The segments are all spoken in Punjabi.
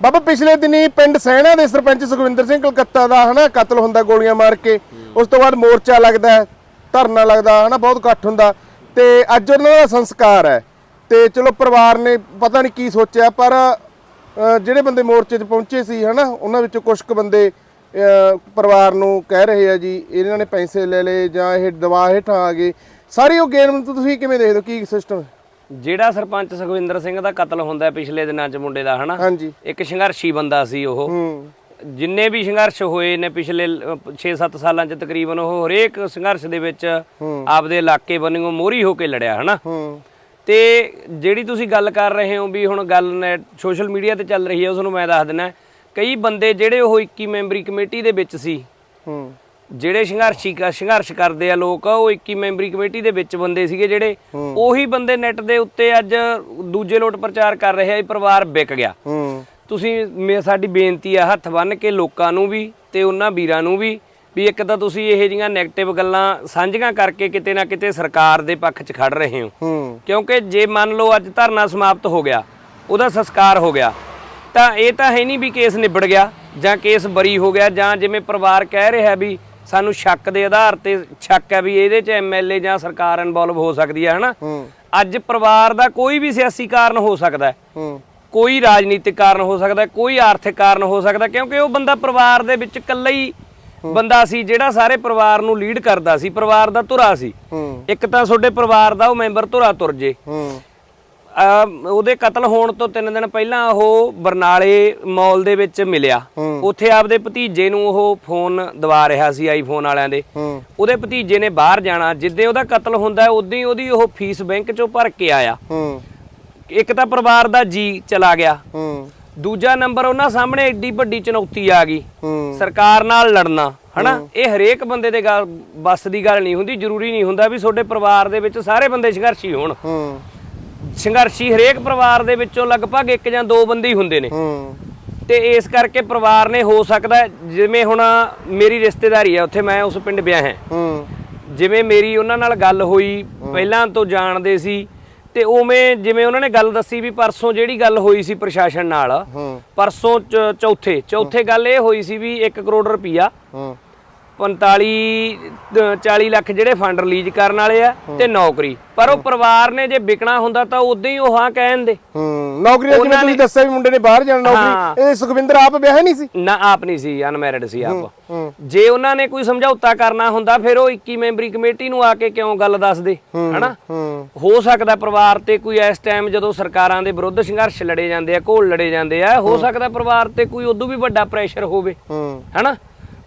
ਬਾਬਾ ਪਿਛਲੇ ਦਿਨੀ ਪਿੰਡ ਸੈਣਾ ਦੇ ਸਰਪੰਚ ਸੁਖਵਿੰਦਰ ਸਿੰਘ ਕਲਕੱਤਾ ਦਾ ਹਨਾ ਕਤਲ ਹੁੰਦਾ ਗੋਲੀਆਂ ਮਾਰ ਕੇ ਉਸ ਤੋਂ ਬਾਅਦ ਮੋਰਚਾ ਲੱਗਦਾ ਹੈ, ਧਰਨਾ ਲੱਗਦਾ ਹਨਾ ਬਹੁਤ ਇਕੱਠ ਹੁੰਦਾ। ਤੇ ਅੱਜ ਉਹਨਾਂ ਦਾ ਸੰਸਕਾਰ ਹੈ। ਤੇ ਚਲੋ ਪਰਿਵਾਰ ਨੇ ਪਤਾ ਨਹੀਂ ਕੀ ਸੋਚਿਆ ਪਰ ਜਿਹੜੇ ਬੰਦੇ ਮੋਰਚੇ 'ਚ ਪਹੁੰਚੇ ਸੀ ਹਨਾ ਉਹਨਾਂ ਵਿੱਚੋਂ ਕੁਝ ਕੁ ਬੰਦੇ ਪਰਿਵਾਰ ਨੂੰ ਕਹਿ ਰਹੇ ਆ ਜੀ ਇਹਨਾਂ ਨੇ ਪੈਸੇ ਲੈ ਲਏ ਜਾਂ ਇਹ ਦਵਾ ਹੇਠਾਂ ਆ ਗਏ। ਸਾਰੀ ਉਹ ਗੇਮ ਨੂੰ ਤੁਸੀਂ ਕਿਵੇਂ ਦੇਖਦੇ ਹੋ? ਕੀ ਸਿਸਟਮ ਜਿਹੜਾ ਸਰਪੰਚ ਸੁਖਵਿੰਦਰ ਸਿੰਘ ਦਾ ਕਤਲ ਹੁੰਦਾ ਪਿਛਲੇ ਦਿਨਾਂ 'ਚ ਮੁੰਡੇ ਦਾ ਹਨਾ? ਹਾਂਜੀ। ਇੱਕ ਸੰਘਰਸ਼ੀ ਬੰਦਾ ਸੀ ਉਹ। ਹੂੰ। ਜਿੰਨੇ ਵੀ ਸੰਘਰਸ਼ ਹੋਏ ਨੇ ਪਿਛਲੇ 6-7 ਸਾਲਾਂ 'ਚ ਤਕਰੀਬਨ ਉਹ ਹਰੇਕ ਸੰਘਰਸ਼ ਦੇ ਵਿੱਚ ਆਪਦੇ ਇਲਾਕੇ ਬੰਨਿਓ ਮੋਹਰੀ ਹੋ ਕੇ ਲੜਿਆ ਹਨਾ? ਹੂੰ। ਤੇ ਜਿਹੜੀ ਤੁਸੀਂ ਗੱਲ ਕਰ ਰਹੇ ਹੋ ਵੀ ਹੁਣ ਗੱਲ ਸੋਸ਼ਲ ਮੀਡੀਆ ਤੇ ਚੱਲ ਰਹੀ ਹੈ ਉਸ ਨੂੰ ਮੈਂ ਦੱਸ ਦਿੰਦਾ ਕਈ ਬੰਦੇ ਜਿਹੜੇ ਉਹ 21 ਮੈਂਬਰੀ ਕਮੇਟੀ ਦੇ ਵਿੱਚ ਸੀ। ਹੂੰ। ਜਿਹੜੇ ਸੰਘਰਸ਼ੀ ਸੰਘਰਸ਼ ਕਰਦੇ ਆ ਲੋਕ ਉਹ 21 ਮੈਂਬਰੀ ਕਮੇਟੀ ਦੇ ਵਿੱਚ ਬੰਦੇ ਸੀਗੇ ਜਿਹੜੇ ਉਹੀ ਬੰਦੇ ਨੈਟ ਦੇ ਉੱਤੇ ਅੱਜ ਦੂਜੇ ਲੋਟ ਪ੍ਰਚਾਰ ਕਰ ਰਹੇ ਆ ਇਹ ਪਰਿਵਾਰ ਵਿਕ ਗਿਆ। ਤੁਸੀਂ ਮੇ ਸਾਡੀ ਬੇਨਤੀ ਆ ਹੱਥ ਬੰਨ ਕੇ ਲੋਕਾਂ ਨੂੰ ਵੀ ਤੇ ਉਹਨਾਂ ਵੀਰਾਂ ਨੂੰ ਵੀ ਵੀ ਇੱਕ ਤਾਂ ਤੁਸੀਂ ਇਹੋ ਜਿਹੀਆਂ 네ਗੇਟਿਵ ਗੱਲਾਂ ਸਾਂਝੀਆਂ ਕਰਕੇ ਕਿਤੇ ਨਾ ਕਿਤੇ ਸਰਕਾਰ ਦੇ ਪੱਖ 'ਚ ਖੜ ਰਹੇ ਹੋ। ਹੂੰ। ਕਿਉਂਕਿ ਜੇ ਮੰਨ ਲਓ ਅੱਜ ਧਰਨਾ ਸਮਾਪਤ ਹੋ ਗਿਆ ਉਹਦਾ ਸੰਸਕਾਰ ਹੋ ਗਿਆ ਤਾਂ ਇਹ ਤਾਂ ਹੈ ਨਹੀਂ ਵੀ ਕੇਸ ਨਿਬੜ ਗਿਆ ਜਾਂ ਕੇਸ ਬਰੀ ਹੋ ਗਿਆ ਜਾਂ ਜਿਵੇਂ ਪਰਿਵਾਰ ਕਹਿ ਰਿਹਾ ਵੀ ਸਾਨੂੰ ਸ਼ੱਕ ਦੇ ਆਧਾਰ ਤੇ ਸ਼ੱਕ ਹੈ ਵੀ ਇਹਦੇ 'ਚ ਐਮਐਲਏ ਜਾਂ ਸਰਕਾਰ ਇਨਵੋਲਵ ਹੋ ਸਕਦੀ ਹੈ ਹਨਾ? ਅੱਜ ਪਰਿਵਾਰ ਦਾ ਕੋਈ ਵੀ ਸਿਆਸੀ ਕਾਰਨ ਹੋ ਸਕਦਾ ਹੈ। ਕੋਈ ਰਾਜਨੀਤਿਕ ਕਾਰਨ ਹੋ ਸਕਦਾ ਕੋਈ ਆਰਥਿਕ ਕਾਰਨ ਹੋ ਸਕਦਾ ਕਿਉਂਕਿ ਉਹ ਬੰਦਾ ਪਰਿਵਾਰ ਦੇ ਵਿੱਚ ਇਕੱਲਾ ਹੀ ਬੰਦਾ ਸੀ ਜਿਹੜਾ ਸਾਰੇ ਪਰਿਵਾਰ ਨੂੰ ਲੀਡ ਕਰਦਾ ਸੀ ਪਰਿਵਾਰ ਦਾ ਧੁਰਾ ਸੀ। ਇੱਕ ਤਾਂ ਤੁਹਾਡੇ ਪਰਿਵਾਰ ਦਾ ਉਹ ਮੈਂਬਰ ਧੁਰਾ ਤੁਰ ਜੇ। ਉਹਦੇ ਕਤਲ ਹੋਣ ਤੋਂ 3 ਦਿਨ ਪਹਿਲਾਂ ਉਹ ਬਰਨਾਲੇ ਮਾਲ ਦੇ ਵਿੱਚ ਮਿਲਿਆ। ਉੱਥੇ ਆਪਦੇ ਭਤੀਜੇ ਨੂੰ ਉਹ ਫੋਨ ਦਵਾ ਰਿਹਾ ਸੀ ਆਈਫੋਨ ਵਾਲਿਆਂ ਦੇ। ਉਹਦੇ ਭਤੀਜੇ ਨੇ ਬਾਹਰ ਜਾਣਾ। ਜਿੱਦੇ ਉਹਦਾ ਕਤਲ ਹੁੰਦਾ ਉਦੋਂ ਹੀ ਉਹਦੀ ਉਹ ਫੀਸ ਬੈਂਕ ਚੋਂ ਭਰ ਕੇ ਆਇਆ। ਇੱਕ ਤਾਂ ਪਰਿਵਾਰ ਦਾ ਜੀ ਚਲਾ ਗਿਆ। ਦੂਜਾ ਨੰਬਰ ਉਹਨਾਂ ਸਾਹਮਣੇ ਏਡੀ ਵੱਡੀ ਚੁਣੌਤੀ ਆ ਗਈ। ਸਰਕਾਰ ਨਾਲ ਲੜਨਾ ਹਨਾ? ਇਹ ਹਰੇਕ ਬੰਦੇ ਦੇ ਗੱਲ ਬਸ ਦੀ ਗੱਲ ਨਹੀਂ ਹੁੰਦੀ ਜ਼ਰੂਰੀ ਨਹੀਂ ਹੁੰਦਾ ਵੀ ਤੁਹਾਡੇ ਪਰਿਵਾਰ ਦੇ ਵਿੱਚ ਸਾਰੇ ਬੰਦੇ ਸੰਘਰਸ਼ੀ ਹੋਣ। ਹੂੰ। ਸੰਘਰਸ਼ੀ ਹਰੇਕ ਪਰਿਵਾਰ ਦੇ ਵਿੱਚੋਂ ਲਗਭਗ ਇੱਕ ਜਾਂ ਦੋ ਬੰਦੇ ਹੀ ਹੁੰਦੇ ਨੇ। ਤੇ ਇਸ ਕਰਕੇ ਪਰਿਵਾਰ ਨੇ ਹੋ ਸਕਦਾ ਜਿਵੇਂ ਹੁਣ ਮੇਰੀ ਰਿਸ਼ਤੇਦਾਰੀ ਹੈ ਉੱਥੇ ਮੈਂ ਉਸ ਪਿੰਡ ਵਿਆਹ ਹੈ। ਜਿਵੇਂ ਮੇਰੀ ਉਹਨਾਂ ਨਾਲ ਗੱਲ ਹੋਈ ਪਹਿਲਾਂ ਤੋਂ ਜਾਣਦੇ ਸੀ ਤੇ ਉਵੇਂ ਜਿਵੇਂ ਉਹਨਾਂ ਨੇ ਗੱਲ ਦੱਸੀ ਵੀ ਪਰਸੋਂ ਜਿਹੜੀ ਗੱਲ ਹੋਈ ਸੀ ਪ੍ਰਸ਼ਾਸਨ ਨਾਲ ਪਰਸੋਂ ਚੌਥੇ ਚੌਥੇ ਗੱਲ ਇਹ ਹੋਈ ਸੀ ਵੀ 1 ਕਰੋੜ ਰੁਪਈਆ 45 ਅਹ 40 ਲੱਖ ਜਿਹੜੇ ਫੰਡ ਰਿਲੀਜ਼ ਕਰਨ ਵਾਲੇ ਆ ਤੇ ਨੌਕਰੀ। ਪਰ ਉਹ ਪਰਿਵਾਰ ਨੇ ਜੇ ਵਿਕਣਾ ਹੁੰਦਾ ਤਾਂ ਉਦੋਂ ਹੀ ਉਹ ਹਾਂ ਕਹਿਣ ਦੇ। ਹੂੰ ਨੌਕਰੀ ਜਿਵੇਂ ਤੁਸੀਂ ਦੱਸਿਆ ਵੀ ਮੁੰਡੇ ਨੇ ਬਾਹਰ ਜਾਣਾ ਨੌਕਰੀ ਇਹ ਸੁਖਵਿੰਦਰ ਆਪ ਵਿਆਹ ਨਹੀਂ ਸੀ? ਨਾ ਆਪ ਨਹੀਂ ਸੀ ਅਨਮੈਰਿਡ ਸੀ ਆਪ। ਜੇ ਉਹਨਾਂ ਨੇ ਕੋਈ ਸਮਝੌਤਾ ਕਰਨਾ ਹੁੰਦਾ ਫਿਰ ਉਹ 21 ਮੈਂਬਰੀ ਕਮੇਟੀ ਨੂੰ ਆ ਕੇ ਕਿਉਂ ਗੱਲ ਦੱਸਦੇ ਹਨਾ? ਹੂੰ। ਸਕਦਾ ਪਰਿਵਾਰ ਤੇ ਕੋਈ ਇਸ ਟਾਈਮ ਜਦੋਂ ਸਰਕਾਰਾਂ ਦੇ ਵਿਰੁੱਧ ਸੰਘਰਸ਼ ਲੜੇ ਜਾਂਦੇ ਆ ਘੋਲ ਲੜੇ ਜਾਂਦੇ ਆ ਹੋ ਸਕਦਾ ਪਰਿਵਾਰ ਤੇ ਕੋਈ ਉਦੋਂ ਵੀ ਵੱਡਾ ਪ੍ਰੈਸ਼ਰ ਹੋਵੇ ਹਨਾ?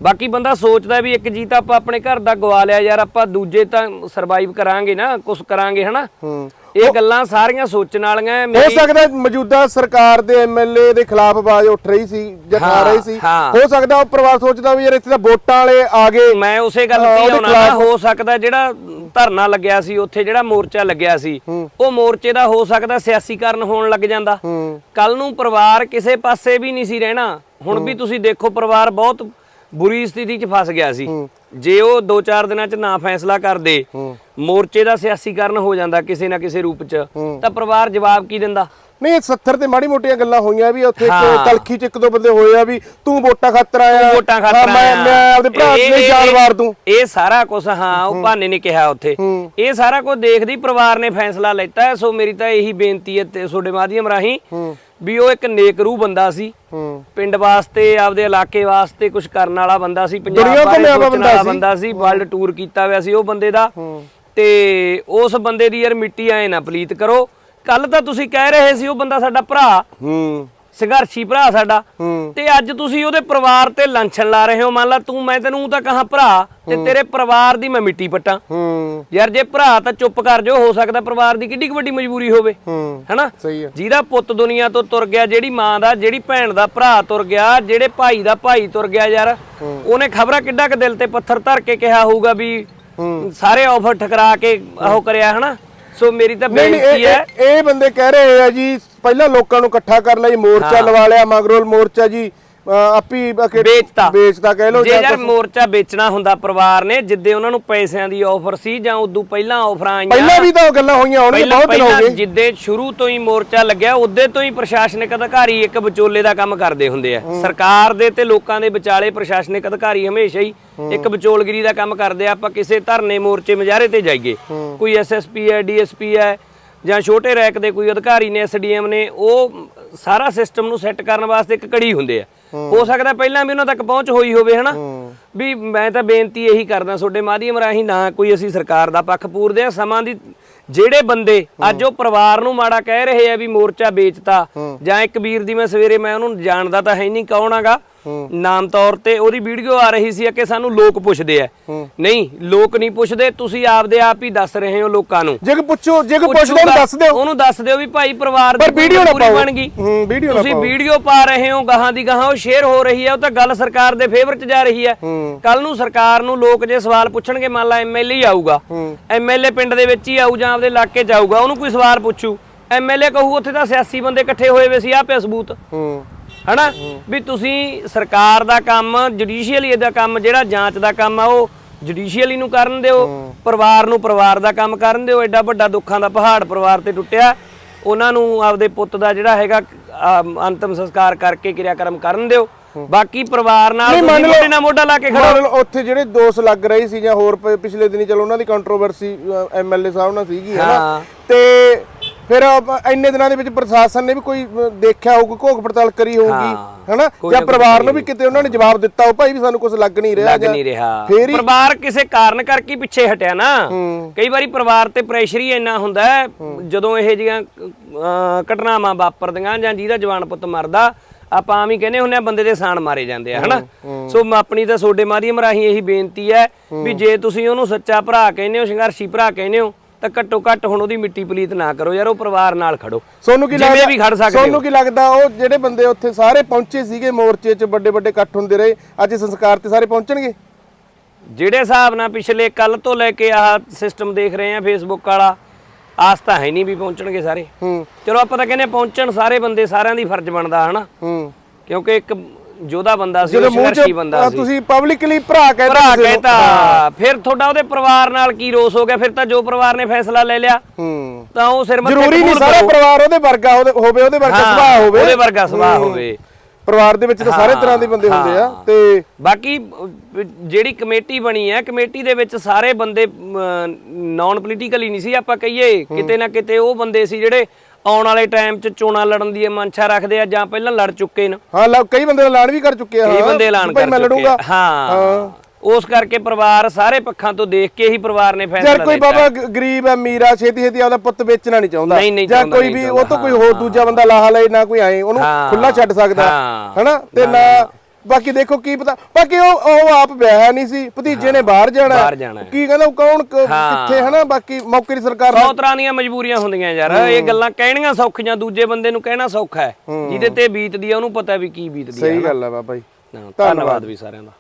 ਬਾਕੀ ਬੰਦਾ ਸੋਚਦਾ ਵੀ ਇੱਕ ਜੀ ਤਾਂ ਆਪਾਂ ਆਪਣੇ ਘਰ ਦਾ ਗਵਾ ਲਿਆ ਯਾਰ ਆਪਾਂ ਦੂਜੇ ਤਾਂ ਸਰਵਾਈਵ ਕਰਾਂਗੇ ਨਾ ਕੁਝ ਕਰਾਂਗੇ ਹਨਾ? ਇਹ ਗੱਲਾਂ ਸਾਰੀਆਂ ਸੋਚਣ ਵਾਲੀਆਂ। ਹੋ ਸਕਦਾ ਮੌਜੂਦਾ ਸਰਕਾਰ ਦੇ ਐਮਐਲਏ ਦੇ ਖਿਲਾਫ ਆਵਾਜ਼ ਉੱਠ ਰਹੀ ਸੀ ਜਾਂ ਰਹੀ ਸੀ। ਹਾਂ। ਸਕਦਾ ਉਹ ਪਰਿਵਾਰ ਸੋਚਦਾ ਵੀ ਯਾਰ ਇੱਥੇ ਤਾਂ ਵੋਟਾਂ ਵਾਲੇ ਆ ਗਏ। ਮੈਂ ਉਸੇ ਗੱਲ ਤੇ ਆਉਣਾ ਹੋ ਸਕਦਾ ਜਿਹੜਾ ਧਰਨਾ ਲੱਗਿਆ ਸੀ ਉੱਥੇ ਜਿਹੜਾ ਮੋਰਚਾ ਲੱਗਿਆ ਸੀ ਉਹ ਮੋਰਚੇ ਦਾ ਹੋ ਸਕਦਾ ਸਿਆਸੀਕਰਨ ਹੋਣ ਲੱਗ ਜਾਂਦਾ। ਕੱਲ ਨੂੰ ਪਰਿਵਾਰ ਕਿਸੇ ਪਾਸੇ ਵੀ ਨਹੀਂ ਸੀ ਰਹਿਣਾ। ਹੁਣ ਵੀ ਤੁਸੀਂ ਦੇਖੋ ਪਰਿਵਾਰ ਬਹੁਤ ਬੁਰੀ ਸਥਿਤੀ 'ਚ ਫਸ ਗਿਆ ਸੀ। ਜੇ ਉਹ 2-4 ਦਿਨਾਂ 'ਚ ਨਾ ਫੈਸਲਾ ਕਰਦੇ ਮੋਰਚੇ ਦਾ ਸਿਆਸੀਕਰਨ ਹੋ ਜਾਂਦਾ ਕਿਸੇ ਨਾ ਕਿਸੇ ਰੂਪ 'ਚ ਤਾਂ ਪਰਿਵਾਰ ਜਵਾਬ ਕੀ ਦਿੰਦਾ? ਨਹੀਂ ਇਹ 70 ਤੇ ਮਾੜੀ ਮੋਟੀਆਂ ਗੱਲਾਂ ਹੋਈਆਂ ਵੀ ਉੱਥੇ। ਤਲਖੀ ਚ ਇੱਕ ਦੋ ਬੰਦੇ ਹੋਏ ਆ ਵੀ ਤੂੰ ਵੋਟਾਂ ਖਾਤਰ ਆਇਆ। ਵੋਟਾਂ ਖਾਤਰ ਆਇਆ। ਮੈਂ ਆਪਦੇ ਭਰਾ ਨੇ ਵਾਰ ਦੂੰ। ਇਹ ਸਾਰਾ ਕੁਝ ਹਾਂ ਉਹ ਭਾਨੇ ਨੇ ਕਿਹਾ ਉੱਥੇ। ਇਹ ਸਾਰਾ ਕੁਝ ਦੇਖਦੀ ਪਰਿਵਾਰ ਨੇ ਫੈਸਲਾ ਲੈਤਾ ਸੋ ਮੇਰੀ ਤਾਂ ਇਹੀ ਬੇਨਤੀ ਹੈ ਤੇ ਤੁਹਾਡੇ ਮਾਧਿਅਮ ਰਾਹੀਂ ਵੀ ਉਹ ਇੱਕ ਨੇਕ ਰੂਹ ਬੰਦਾ ਸੀ। ਪਿੰਡ ਵਾਸਤੇ ਆਪਦੇ ਇਲਾਕੇ ਵਾਸਤੇ ਕੁਝ ਕਰਨ ਵਾਲਾ ਬੰਦਾ ਸੀ ਪੰਜਾਬ ਬਾਰੇ ਸੋਚਣ ਵਾਲਾ। ਬੰਦਾ ਸੀ। ਵਰਲਡ ਟੂਰ ਕੀਤਾ ਹੋਇਆ ਸੀ ਉਹ ਬੰਦੇ ਦਾ ਤੇ ਉਸ ਬੰਦੇ ਦੀ ਯਾਰ ਮਿੱਟੀ ਐ ਨਾ ਪਲੀਤ ਕਰੋ। ਕੱਲ ਤਾਂ ਤੁਸੀਂ ਕਹਿ ਰਹੇ ਸੀ ਉਹ ਬੰਦਾ ਸਾਡਾ ਭਰਾ। ਹੂੰ। ਸੰਘਰਸ਼ੀ ਭਰਾ ਸਾਡਾ। ਤੇ ਅੱਜ ਤੁਸੀਂ ਉਹਦੇ ਪਰਿਵਾਰ ਤੇ ਲਾਂਛਣ ਲਾ ਰਹੇ ਹੋ। ਮੰਨ ਲਾ ਤੂੰ ਮੈਂ ਤੈਨੂੰ ਤਾਂ ਕਹਾ ਭਰਾ ਤੇ ਤੇਰੇ ਪਰਿਵਾਰ ਦੀ ਮੈਂ ਮਿੱਟੀ ਪੱਟਾਂ। ਹੂੰ। ਯਾਰ ਜੇ ਭਰਾ ਤਾਂ ਚੁੱਪ ਕਰ ਜੋ ਹੋ ਸਕਦਾ ਪਰਿਵਾਰ ਦੀ ਕਿੱਡੀ ਵੱਡੀ ਮਜਬੂਰੀ ਹੋਵੇ। ਹੈਨਾ? ਜਿਹਦਾ ਪੁੱਤ ਦੁਨੀਆ ਤੋਂ ਤੁਰ ਗਿਆ ਜਿਹੜੀ ਮਾਂ ਦਾ ਜਿਹੜੀ ਭੈਣ ਦਾ ਭਰਾ ਤੁਰ ਗਿਆ ਜਿਹੜੇ ਭਾਈ ਦਾ ਭਾਈ ਤੁਰ ਗਿਆ ਯਾਰ ਉਹਨੇ ਖਬਰਾਂ ਕਿੱਡਾ ਕ ਦਿਲ ਤੇ ਪੱਥਰ ਧਰ ਕੇ ਕਿਹਾ ਹੋਊਗਾ ਵੀ ਸਾਰੇ ਆਫਰ ਠਕਰਾ ਕੇ ਉਹ ਕਰਿਆ ਹਨਾ? ਸੋ ਮੇਰੀ ਤਾਂ ਬੇਨਤੀ ਹੈ। ਇਹ- ਇਹ ਬੰਦੇ ਕਹਿ ਰਹੇ ਆ ਜੀ ਪਹਿਲਾਂ ਲੋਕਾਂ ਨੂੰ ਇਕੱਠਾ ਕਰ ਜੀ ਮੋਰਚਾ ਲਵਾ ਲਿਆ ਮਗਰੋਲ ਮੋਰਚਾ ਜੀ। ਆਪੀ ਵੇਚਤਾ। ਵੇਚਤਾ ਕਹਿ ਲੋ ਜੇ ਯਾਰ ਮੋਰਚਾ ਵੇਚਣਾ ਹੁੰਦਾ ਪਰਿਵਾਰ ਨੇ ਜਿੱਦੇ ਉਹਨਾਂ ਨੂੰ ਪੈਸਿਆਂ ਦੀ ਆਫਰ ਸੀ ਜਾਂ ਉਦੋਂ ਪਹਿਲਾਂ ਆਫਰਾਂ ਆਈਆਂ। ਪਹਿਲਾਂ ਵੀ ਤਾਂ ਉਹ ਗੱਲਾਂ ਹੋਈਆਂ ਹੋਣਗੀਆਂ ਬਹੁਤ ਦਿਨ ਹੋ ਗਏ ਜਿੱਦੇ ਸ਼ੁਰੂ ਤੋਂ ਹੀ ਮੋਰਚਾ ਲੱਗਿਆ ਉਦੋਂ ਤੋਂ ਹੀ ਪ੍ਰਸ਼ਾਸਨਿਕ ਅਧਿਕਾਰੀ ਇੱਕ ਵਿਚੋਲੇ ਦਾ ਕੰਮ ਕਰਦੇ ਹੁੰਦੇ ਆ। ਸਰਕਾਰ ਦੇ ਤੇ ਲੋਕਾਂ ਦੇ ਵਿਚਾਲੇ ਪ੍ਰਸ਼ਾਸਨਿਕ ਅਧਿਕਾਰੀ ਹਮੇਸ਼ਾ ਹੀ ਇੱਕ ਵਿਚੋਲਗਿਰੀ ਦਾ ਕੰਮ ਕਰਦੇ ਆ। ਆਪਾਂ ਕਿਸੇ ਧਰਨੇ ਮੋਰਚੇ ਮੁਜ਼ਾਹਰੇ ਤੇ ਜਾਈਏ। ਕੋਈ ਐਸਐਸਪੀ ਹੈ ਡੀਐਸਪੀ ਹੈ ਜਾਂ ਛੋਟੇ ਰੈਕ ਦੇ ਕੋਈ ਅਧਿਕਾਰੀ ਨੇ ਐਸਡੀਐਮ ਨੇ ਉਹ ਸਾਰਾ ਸਿਸਟਮ ਨੂੰ ਸੈੱਟ ਕਰਨ ਵਾਸਤੇ ਇੱਕ ਕੜੀ ਹੁੰਦੇ ਆ। ਹੋ। ਸਕਦਾ ਪਹਿਲਾਂ ਵੀ ਉਹਨਾਂ ਤੱਕ ਪਹੁੰਚ ਹੋਈ ਹੋਵੇ ਹਨਾ? ਵੀ ਮੈਂ ਤਾਂ ਬੇਨਤੀ ਇਹੀ ਕਰਦਾ ਤੁਹਾਡੇ ਮਾਧਿਅਮ ਰਾਹੀਂ ਨਾ ਕੋਈ ਅਸੀਂ ਸਰਕਾਰ ਦਾ ਪੱਖ ਪੂਰਦੇ ਆ ਸਮਾਂ ਦੀ ਜਿਹੜੇ ਬੰਦੇ ਅੱਜ ਉਹ ਪਰਿਵਾਰ ਨੂੰ ਮਾੜਾ ਕਹਿ ਰਹੇ ਆ ਵੀ ਮੋਰਚਾ ਵੇਚਤਾ ਜਾਂ ਇੱਕ ਵੀਰ ਦੀ ਮੈਂ ਸਵੇਰੇ ਮੈਂ ਉਹਨੂੰ ਜਾਣਦਾ ਤਾਂ ਹੈ ਨਹੀਂ ਕੌਣ ਹੈਗਾ ਨਾਮ ਤੌਰ ਤੇ ਉਹਦੀ ਵੀਡੀਓ ਆ ਰਹੀ ਸੀ ਕਿ ਸਾਨੂੰ ਲੋਕ ਪੁੱਛਦੇ ਆ। ਨਹੀਂ ਲੋਕ ਨਹੀਂ ਪੁੱਛਦੇ ਤੁਸੀਂ ਆਪਦੇ ਆਪ ਹੀ ਦੱਸ ਰਹੇ ਹੋ ਲੋਕਾਂ ਨੂੰ। ਜੇ ਪੁੱਛੋ ਜੇ ਪੁੱਛਦਾ ਪੁੱਛੂਗਾ, ਦੱਸ ਦਿਓ। ਉਹਨੂੰ ਦੱਸ ਦਿਓ ਵੀ ਭਾਈ ਪਰਿਵਾਰ ਪਰ ਦੀ ਵੀਡੀਓ ਨਾ ਪਾਓ। ਬਣ ਗਈ। ਵੀਡੀਓ ਨਾ ਤੁਸੀਂ। ਵੀਡੀਓ ਪਾ ਰਹੇ ਹੋ ਗਾਹਾਂ ਦੀ ਗਾਹਾਂ ਉਹ ਸ਼ੇਅਰ ਹੋ ਰਹੀ ਹੈ ਉਹ ਤਾਂ ਗੱਲ ਸਰਕਾਰ ਦੇ ਫੇਵਰ ਚ ਜਾ ਰਹੀ ਹੈ। ਕੱਲ ਨੂੰ ਸਰਕਾਰ ਨੂੰ ਲੋਕ ਜੇ ਸਵਾਲ ਪੁੱਛਣਗੇ ਮੰਨ ਲਾ ਐਮਐਲਏ ਆਊਗਾ। ਐਮਐਲਏ ਪਿੰਡ ਦੇ ਵਿੱਚ ਹੀ ਆਊ ਜਾਂ ਆਪਦੇ ਇਲਾਕੇ ਚ ਆਊਗਾ ਉਹਨੂੰ ਕੋਈ ਸਵਾਲ ਪੁੱਛੂ। ਐਮਐਲਏ ਕਹੂ ਉੱਥੇ ਤਾਂ ਸਿਆਸੀ ਬੰਦੇ ਇਕੱਠੇ ਹੋਏ ਵੇ ਸੀ ਆ ਪਿਆ ਸਬੂਤ। ਹੂੰ। ਹਨਾ? ਵੀ ਤੁਸੀਂ ਸਰਕਾਰ ਦਾ ਕੰਮ ਜੁਡੀਸ਼ੀਅਲੀ ਦਾ ਕੰਮ ਜਿਹੜਾ ਜਾਂਚ ਦਾ ਕੰਮ ਆ ਉਹ ਜੁਡੀਸ਼ੀਅਲੀ ਨੂੰ ਕਰਨ ਦਿਓ ਪਰਿਵਾਰ ਨੂੰ ਪਰਿਵਾਰ ਦਾ ਕੰਮ ਕਰਨ ਦਿਓ। ਐਡਾ ਵੱਡਾ ਦੁੱਖਾਂ ਦਾ ਪਹਾੜ ਪਰਿਵਾਰ ਤੇ ਟੁੱਟਿਆ। ਉਹਨਾਂ ਨੂੰ ਆਪਦੇ ਪੁੱਤ ਦਾ ਜਿਹੜਾ ਹੈਗਾ ਅੰਤਮ ਸੰਸਕਾਰ ਕਰਕੇ ਕਿਰਿਆਕਰਮ ਕਰਨ ਦਿਓ। ਬਾਕੀ ਪਰਿਵਾਰ ਨਾਲ ਮੋਢੇ ਨਾਲ ਮੋਢਾ ਲਾ ਕੇ ਖੜੋ। ਉੱਥੇ ਜਿਹੜੇ ਦੋਸ਼ ਲੱਗ ਰਹੇ ਸੀ ਜਾਂ ਹੋਰ ਪਿਛਲੇ ਦਿਨੀ ਚਲੋ ਉਹਨਾਂ ਦੀ ਕੰਟਰੋਵਰਸੀ ਐਮਐਲਏ ਸਾਹਿਬ ਨਾਲ ਸੀਗੀ ਹਾਂ। ਹਨਾ ਤੇ ਫਿਰ ਇੰਨੇ ਦਿਨਾਂ ਦੇ ਵਿੱਚ ਪ੍ਰਸ਼ਾਸਨ ਨੇ ਵੀ ਕੋਈ ਦੇਖਿਆ ਹੋਊਗਾ ਘੋਖ ਪੜਤਾਲ ਕਰੀ ਹੋਊਗੀ। ਹਨਾ? ਜਾਂ ਪਰਿਵਾਰ ਨੂੰ ਵੀ ਕਿਤੇ ਉਹਨਾਂ ਨੇ ਜਵਾਬ ਦਿੱਤਾ ਹੋ ਭਾਈ ਵੀ ਸਾਨੂੰ ਕੁਝ ਲੱਗ ਨਹੀਂ ਰਿਹਾ ਲੱਗ ਨਹੀਂ ਰਿਹਾ। ਪਰਿਵਾਰ ਕਿਸੇ ਕਾਰਨ ਕਰਕੇ ਪਿੱਛੇ ਹਟਿਆ ਨਾ। ਕਈ ਵਾਰੀ ਪਰਿਵਾਰ ਤੇ ਪ੍ਰੈਸ਼ਰ ਹੀ ਇੰਨਾ ਹੁੰਦਾ ਜਦੋਂ ਇਹ ਜੀਆਂ ਘਟਨਾਵਾਂ ਵਾਪਰਦੀਆਂ ਜਾਂ ਜਿਹਦਾ ਜਵਾਨ ਪੁੱਤ ਮਰਦਾ ਆਪਾਂ ਆਮ ਹੀ ਕਹਿੰਦੇ ਹੁੰਦੇ ਆ ਬੰਦੇ ਦੇ ਸਾਣ ਮਾਰੇ ਜਾਂਦੇ ਆ ਹਨਾ? ਸੋ ਆਪਣੀ ਤਾਂ ਸੋਡੇ ਮਾਧਿਅਮ ਰਾਹੀਂ ਇਹੀ ਬੇਨਤੀ ਹੈ। ਵੀ ਜੇ ਤੁਸੀਂ ਉਹਨੂੰ ਸੱਚਾ ਭਰਾ ਕਹਿੰਦੇ ਹੋ ਸੰਘਰਸ਼ੀ ਭਰਾ ਕਹਿੰਦੇ ਹੋ ਤਾਂ ਘੱਟੋ ਘੱਟ ਹੁਣ ਉਹਦੀ ਮਿੱਟੀ ਪਲੀਤ ਨਾ ਕਰੋ ਯਾਰ ਉਹ ਪਰਿਵਾਰ ਨਾਲ ਖੜੋ। ਸੋਨੂੰ ਕੀ ਜਿਵੇਂ ਲੱਗਦਾ ਵੀ ਖੜ ਸਕਦੇ ਹੋ। ਸੋਨੂੰ ਕੀ ਲੱਗਦਾ ਉਹ ਜਿਹੜੇ ਬੰਦੇ ਉੱਥੇ ਸਾਰੇ ਪਹੁੰਚੇ ਸੀਗੇ ਮੋਰਚੇ 'ਚ ਵੱਡੇ ਵੱਡੇ ਇਕੱਠ ਹੁੰਦੇ ਰਹੇ ਅੱਜ ਸੰਸਕਾਰ ਤੇ ਸਾਰੇ ਪਹੁੰਚਣਗੇ? ਜਿਹੜੇ ਹਿਸਾਬ ਨਾਲ ਪਿਛਲੇ ਕੱਲ ਤੋਂ ਲੈ ਕੇ ਆਹ ਸਿਸਟਮ ਦੇਖ ਰਹੇ ਆ ਫੇਸਬੁੱਕ ਵਾਲਾ ਆਸ ਤਾਂ ਹੈ ਨਹੀਂ ਵੀ ਪਹੁੰਚਣਗੇ ਸਾਰੇ। ਹੂੰ। ਚਲੋ ਆਪਾਂ ਤਾਂ ਕਹਿੰਦੇ ਪਹੁੰਚਣ ਸਾਰੇ ਬੰਦੇ ਸਾਰਿਆਂ ਦੀ ਫਰਜ਼ ਬਣਦਾ ਹਨਾ? ਹੂੰ। ਕਿਉਂਕਿ ਇੱਕ ਯੋਧਾ ਬੰਦਾ ਸੀ ਜਦੋਂ ਮੂੰਹ ਸੰਘਰਸ਼ੀ ਬੰਦਾ ਸੀ ਤੁਸੀਂ ਪਬਲਿਕਲੀ ਭਰਾ ਕਹਿੰਦੇ ਭਰਾ। ਕਹਿੰਦਾ ਫਿਰ ਤੁਹਾਡਾ ਉਹਦੇ ਪਰਿਵਾਰ ਨਾਲ ਕੀ ਰੋਸ ਹੋ ਗਿਆ ਫਿਰ ਤਾਂ ਜੋ ਪਰਿਵਾਰ ਨੇ ਫੈਸਲਾ ਲੈ ਲਿਆ ਹੂੰ ਤਾਂ ਉਹ ਸਿਰ ਮੱਥੇ ਜ਼ਰੂਰੀ ਨਹੀਂ ਕਬੂਲ ਸਾਰਾ ਕਰੋ। ਪਰਿਵਾਰ ਉਹਦੇ ਵਰਗਾ ਉਹਦੇ- ਹੋਵੇ ਉਹਦੇ ਵਰਗਾ ਹਾਂ, ਸੁਭਾਅ ਹੋਵੇ ਉਹਦੇ ਵਰਗਾ ਸੁਭਾਅ ਹੂੰ। ਹੋਵੇ। ਪਰਿਵਾਰ ਦੇ ਵਿੱਚ ਤਾਂ ਸਾਰੇ ਤਰ੍ਹਾਂ ਦੇ ਬੰਦੇ ਹੁੰਦੇ ਆ ਹਾਂ। ਤੇ ਬਾਕੀ ਅਹ, ਜਿਹੜੀ ਕਮੇਟੀ ਬਣੀ ਹੈ ਕਮੇਟੀ ਦੇ ਵਿੱਚ ਸਾਰੇ ਬੰਦੇ ਨਾਨ ਪੋਲੀਟੀਕਲੀ ਨਹੀਂ ਸੀ ਆਪਾਂ ਕਹੀਏ ਕਿਤੇ ਨਾ ਕਿਤੇ ਉਹ ਬੰਦੇ ਸੀ ਜਿਹੜੇ ਆਉਣ ਵਾਲੇ ਟਾਈਮ 'ਚ ਚੋਣਾਂ ਲੜਨ ਦੀ ਮਨਸ਼ਾ ਰੱਖਦੇ ਆ ਜਾਂ ਪਹਿਲਾਂ ਲੜ ਚੁੱਕੇ ਨੇ? ਹਾਂ ਲ- ਕਈ ਬੰਦੇ ਐਲਾਨ ਵੀ ਕਰ ਚੁੱਕੇ ਆ ਕਈ ਬੰਦੇ ਐਲਾਨ ਕਰ ਚੁੱਕੇ ਆ। ਹਾਂ। ਉਸ ਕਰਕੇ ਪਰਿਵਾਰ ਸਾਰੇ ਪੱਖਾਂ ਤੋਂ ਦੇਖ ਕੇ ਹੀ ਪਰਿਵਾਰ ਨੇ ਫੈਸਲਾ ਯਾਰ ਕੋਈ। ਬਾਬਾ ਗਰੀਬ ਹੈ ਅਮੀਰ ਛੇਤੀ ਛੇਤੀ ਆਪਦਾ ਪੁੱਤ ਵੇਚਣਾ ਨਹੀਂ ਚਾਹੁੰਦਾ। ਜਾਂ ਕੋਈ ਵੀ ਉਹ ਤੋਂ ਕੋਈ ਹੋਰ ਦੂਜਾ ਬੰਦਾ ਲਾਹਾ ਲਏ ਨਾ ਕੋਈ ਆਏ ਉਹਨੂੰ। ਖੁੱਲਾ ਛੱਡ ਸਕਦਾ। ਹਾਂ। ਹਨਾ? ਤੇ ਨਾ ਬਾਕੀ ਦੇਖੋ ਕੀ ਪਤਾ ਬਾਕੀ ਉਹ ਉਹ ਆਪ ਵਿਆਹਿਆ ਨਹੀਂ ਸੀ ਭਤੀਜੇ ਨੇ ਬਾਹਰ ਜਾਣਾ। ਬਾਹਰ ਜਾਣਾ ਹੈ। ਕੀ ਕਹਿੰਦਾ ਉਹ ਕੌਣ ਕ- ਹਾਂ। ਕਿੱਥੇ ਹਨਾ ਬਾਕੀ ਮੌਕੇ ਦੀ ਸਰਕਾਰ ਸੌ ਤਰ੍ਹਾਂ ਦੀਆਂ ਮਜਬੂਰੀਆਂ ਹੁੰਦੀਆਂ ਯਾਰ ਇਹ ਗੱਲਾਂ ਕਹਿਣੀਆਂ ਸੌਖੀਆਂ ਦੂਜੇ ਬੰਦੇ ਨੂੰ ਕਹਿਣਾ ਸੌਖਾ ਹੈ। ਜਿਹਦੇ ਤੇ ਬੀਤਦੀ ਆ ਉਹਨੂੰ ਪਤਾ ਵੀ ਕੀ ਬੀਤਦੀ ਆ ਸਹੀ ਗੱਲ ਆ ਬਾਬਾ ਜੀ। ਹਾਂ, ਧੰਨਵਾਦ। ਵੀ ਸਾਰਿਆਂ ਦਾ।